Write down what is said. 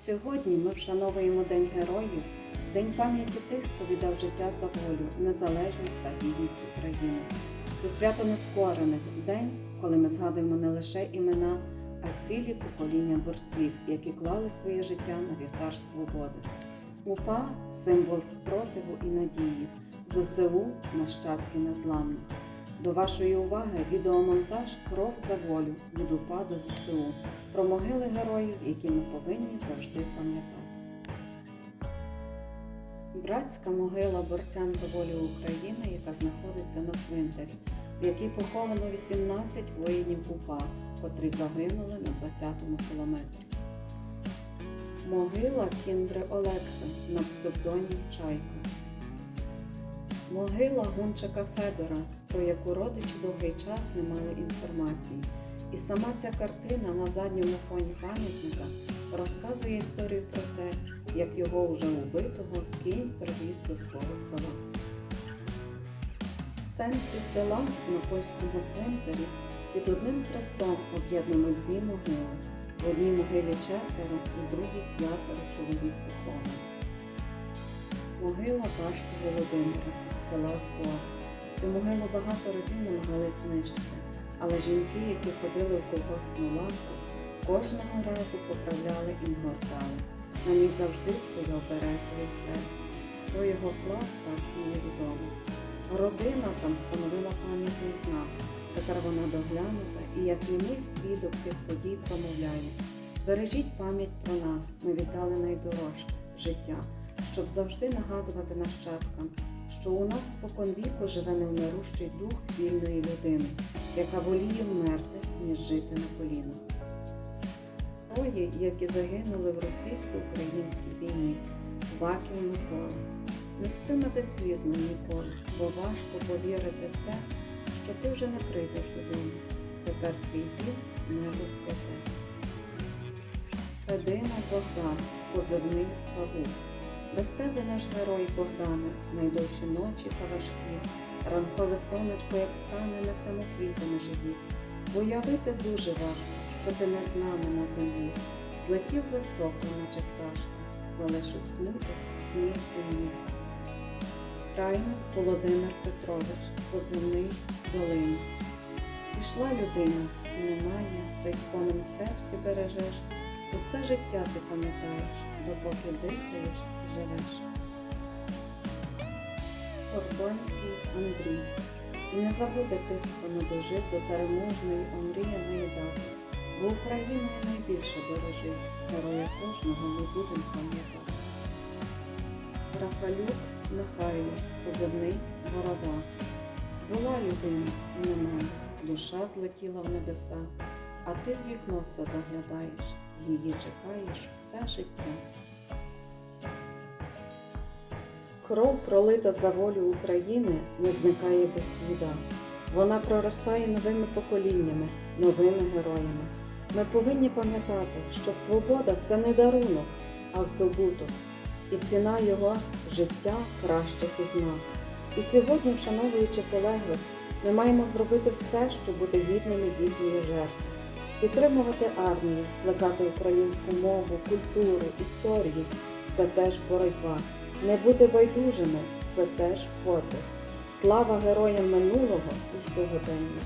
Сьогодні ми вшановуємо День Героїв, День пам'яті тих, хто віддав життя за волю, незалежність та гідність України. Це свято нескорених день, коли ми згадуємо не лише імена, а цілі покоління борців, які клали своє життя на вівтар свободи. УПА символ спротиву і надії, ЗСУ нащадки незламних. До вашої уваги відеомонтаж Кров за волю від УПА до ЗСУ про могили героїв, які ми повинні завжди пам'ятати. Братська могила борцям за волю України, яка знаходиться на цвинтарі, в якій поховано 18 воїнів УПА, котрі загинули на 20-му кілометрі. Могила Кіндри Олекса на псевдонім Чайка. Могила Гунчака Федора, про яку родичі довгий час не мали інформації. І сама ця картина на задньому фоні пам'ятника розказує історію про те, як його уже убитого кінь привіз до свого села. В центрі села на польському цвинтарі під одним хрестом об'єднано дві могили. В одній могилі четверо, у другій п'ятеро чоловік похованих. Могила башти Володимира із села Збор. Цю могилу багато разів намагались знищити, але жінки, які ходили в колгоспну лавку, кожного разу поправляли і гортали. На ній завжди стояв березовий хрест. Хто його клав, так і невідомо. Родина там встановила пам'ятний знак. Тепер вона доглянута і як німий свідок тих подій промовляє. Бережіть пам'ять про нас, ми віддали найдорожче життя, щоб завжди нагадувати нащадкам, що у нас спокон віку живе невмирущий дух вільної людини, яка воліє вмерти, ніж жити на колінах. Троє, які загинули в російсько-українській війні, Ваків Микола. Не стримати сліз нам ніколи, бо важко повірити в те, що ти вже не прийдеш додому. Тепер твій дім небо святе. Федина Богдан, позивний Павук. Без тебе наш герой Богдане, найдовші ночі та важкі, ранкове сонечко, як стане, несемо квіти на живі. Уявити дуже важко, що ти не з нами на землі, злетів високо, наче пташка, залишив смуток місту ні. Крайник Володимир Петрович, позивний Долина. Пішла людина, немає, та й серці бережеш, усе життя ти пам'ятаєш, допоки дихаєш, живеш. Ордонський Андрій. І не забути тих, хто не дожив до переможної омріяної дати, бо Україною найбільше дорожить, героя кожного ми будемо пам'ятати. Рафалюк Михайло, позивний Борода. Була людина, немає, душа злетіла в небеса, а ти в вікно все заглядаєш, її чекаєш все життя. Кров, пролита за волю України, не зникає без сліда. Вона проростає новими поколіннями, новими героями. Ми повинні пам'ятати, що свобода це не дарунок, а здобуток, і ціна його життя кращих із нас. І сьогодні, вшановуючи полеглих, ми маємо зробити все, щоб бути гідними їхньої жертви, підтримувати армію, плекати українську мову, культуру, історію це теж боротьба. Не бути байдужими це теж подвиг. Слава героям минулого і сьогодення.